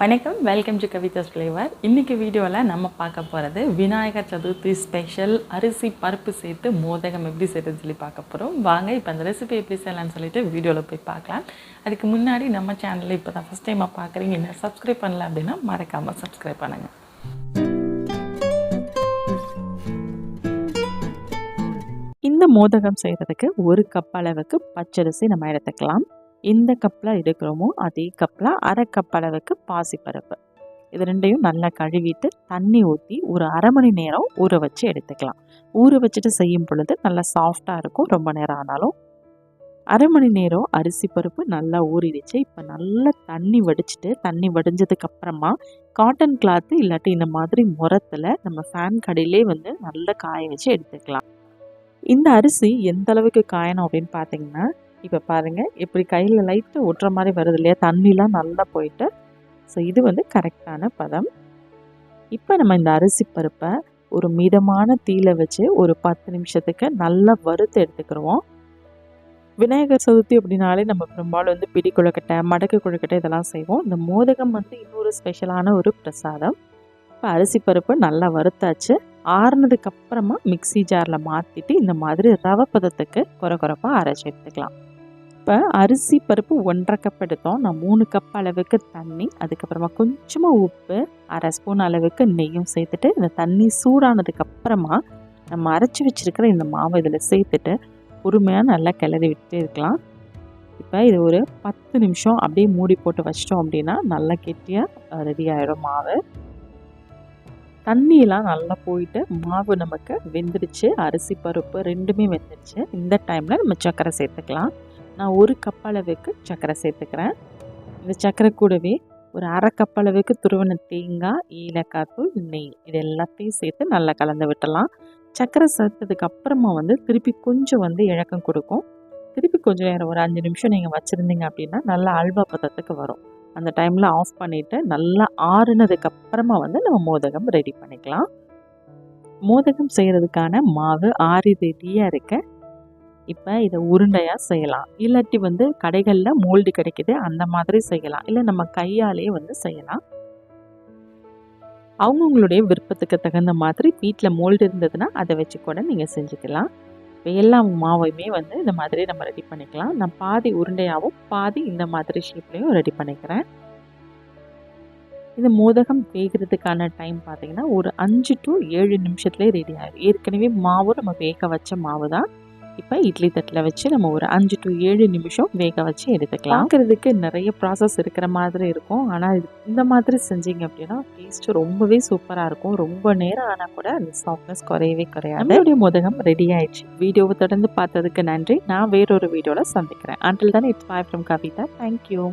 வணக்கம் welcome to Kavidas flavour இன்றைக்கி வீடியோவில் நம்ம பார்க்க போகிறது விநாயகர் சதுர்த்தி ஸ்பெஷல் அரிசி பருப்பு சேர்த்து மோதகம் எப்படி செய்யறதுன்னு சொல்லி பார்க்க போகிறோம் வாங்க இப்போ அந்த ரெசிபி எப்படி செய்யலாம்னு சொல்லிட்டு வீடியோவில் போய் பார்க்கலாம். அதுக்கு முன்னாடி நம்ம சேனலில் இப்போ தான் ஃபஸ்ட் டைமாக பார்க்குறீங்க. என்ன சப்ஸ்கிரைப் பண்ணல அப்படின்னா மறக்காமல் சப்ஸ்கிரைப் பண்ணுங்கள் இந்த மோதகம் செய்கிறதுக்கு ஒரு கப் அளவுக்கு பச்சரிசி நம்ம எடுத்துக்கலாம். எந்த கப்பில் எடுக்கிறோமோ அதே கப்பில் அரை கப் அளவுக்கு பாசிப்பருப்பு. இது ரெண்டையும் நல்லா கழுவிட்டு தண்ணி ஊற்றி ஒரு அரை மணி நேரம் ஊற வச்சு எடுத்துக்கலாம். ஊற வச்சுட்டு செய்யும் பொழுது நல்லா சாஃப்டாக இருக்கும். ரொம்ப நேரம் ஆனாலும் அரை மணி நேரம் அரிசி பருப்பு நல்லா ஊறிடுச்சு. இப்போ நல்லா தண்ணி வடிச்சிட்டு தண்ணி வடிஞ்சதுக்கு அப்புறமா காட்டன் கிளாத்து இல்லாட்டி இந்த மாதிரி முரத்தில் நம்ம ஃபேன் கடையிலே வந்து நல்லா காய வச்சு எடுத்துக்கலாம். இந்த அரிசி எந்த அளவுக்கு காயணும் அப்படின்னு பார்த்தீங்கன்னா இப்போ பாருங்கள் இப்படி கையில் லைட்டு ஒட்டுற மாதிரி வருது இல்லையா? தண்ணிலாம் நல்லா போயிட்டு ஸோ இது வந்து கரெக்டான பதம். இப்போ நம்ம இந்த அரிசி பருப்பை ஒரு மிதமான தீயில வச்சு ஒரு பத்து நிமிஷத்துக்கு நல்லா வறுத்து எடுத்துக்கிடுவோம் விநாயகர் சதுர்த்தி அப்படின்னாலே நம்ம பெரும்பாலும் வந்து பிடி கொழுக்கட்டை மடக்கு கொழுக்கட்டை இதெல்லாம் செய்வோம். இந்த மோதகம் வந்து இன்னொரு ஸ்பெஷலான ஒரு பிரசாதம். இப்போ அரிசி பருப்பு நல்லா வறுத்தாச்சு. ஆறுனதுக்கு அப்புறமா மிக்சி ஜாரில் மாற்றிட்டு இந்த மாதிரி ரவை பதத்துக்கு குறை குறைப்பாக அரைச்சி எடுத்துக்கலாம். இப்போ அரிசி பருப்பு ஒன்றரை கப் எடுத்தோம். நான் மூணு கப் அளவுக்கு தண்ணி அதுக்கப்புறமா கொஞ்சமாக உப்பு அரை ஸ்பூன் அளவுக்கு நெய்யும் சேர்த்துட்டு இந்த தண்ணி சூடானதுக்கப்புறமா நம்ம அரைச்சி வச்சுருக்கிற இந்த மாவு இதில் சேர்த்துட்டு பொறுமையாக நல்லா கிளறி விட்டு இருக்கலாம். இப்போ இது ஒரு பத்து நிமிஷம் அப்படியே மூடி போட்டு வச்சிட்டோம் அப்படின்னா நல்லா கெட்டியாக ரெடி ஆகிடும் மாவு. தண்ணியெல்லாம் நல்லா போயிட்டு மாவு நமக்கு வெந்துடுச்சு. அரிசி பருப்பு ரெண்டுமே வெந்துடுச்சு. இந்த டைமில் நம்ம சர்க்கரை சேர்த்துக்கலாம். நான் ஒரு கப் அளவுக்கு சர்க்கரை சேர்த்துக்கிறேன். இந்த சர்க்கரை கூடவே ஒரு அரை கப் அளவுக்கு துருவன தேங்காய் ஏலக்காய் தூள் நெய் இது எல்லாத்தையும் சேர்த்து நல்லா கலந்து விட்டலாம் சர்க்கரை சேர்த்ததுக்கு அப்புறமா வந்து திருப்பி கொஞ்சம் வந்து இழக்கம் கொடுக்கும். திருப்பி கொஞ்சம் நேரம் ஒரு அஞ்சு நிமிஷம் நீங்கள் வச்சுருந்தீங்க அப்படின்னா நல்லா அல்வா பதத்துக்கு வரும். அந்த டைமில் ஆஃப் பண்ணிவிட்டு நல்லா ஆறுனதுக்கு அப்புறமா வந்து நம்ம மோதகம் ரெடி பண்ணிக்கலாம். மோதகம் செய்கிறதுக்கான மாவு ஆறி ரெடியாக இருக்க. இப்போ இதை உருண்டையாக செய்யலாம். இல்லாட்டி வந்து கடைகளில் மோல்டு கிடைக்குது அந்த மாதிரி செய்யலாம். இல்லை நம்ம கையாலேயே வந்து செய்யலாம். அவங்கவுங்களுடைய விருப்பத்துக்கு தகுந்த மாதிரி வீட்டில் மோல்டு இருந்ததுன்னா அதை வச்சு கூட நீங்கள் செஞ்சுக்கலாம். இப்போ எல்லா மாவையுமே வந்து இந்த மாதிரி நம்ம ரெடி பண்ணிக்கலாம். நான் பாதி உருண்டையாகவும் பாதி இந்த மாதிரி ஷேப்லேயும் ரெடி பண்ணிக்கிறேன். இந்த மோதகம் வேகிறதுக்கான டைம் பார்த்திங்கன்னா ஒரு அஞ்சு டு ஏழு நிமிஷத்துலேயே ரெடி ஆகிடும் ஏற்கனவே மாவு நம்ம வேக வச்ச மாவு தான் இப்போ இட்லி தட்டில் வச்சு நம்ம ஒரு அஞ்சு டு ஏழு நிமிஷம் வேக வச்சு எடுத்துக்கலாம். பார்க்குறதுக்கு நிறைய ப்ராசஸ் இருக்கிற மாதிரி இருக்கும். ஆனால் இந்த மாதிரி செஞ்சீங்க அப்படின்னா டேஸ்ட்டு ரொம்பவே சூப்பராக இருக்கும். ரொம்ப நேரம் ஆனால் கூட அந்த சாஃப்ட்னஸ் குறையவே குறையாது. நம்மளுடைய மோதகம் ரெடி ஆயிடுச்சு. வீடியோவை தொடர்ந்து பார்த்ததுக்கு நன்றி. நான் வேறொரு வீடியோவில் சந்திக்கிறேன். Until then it's bye from Kavitha thank you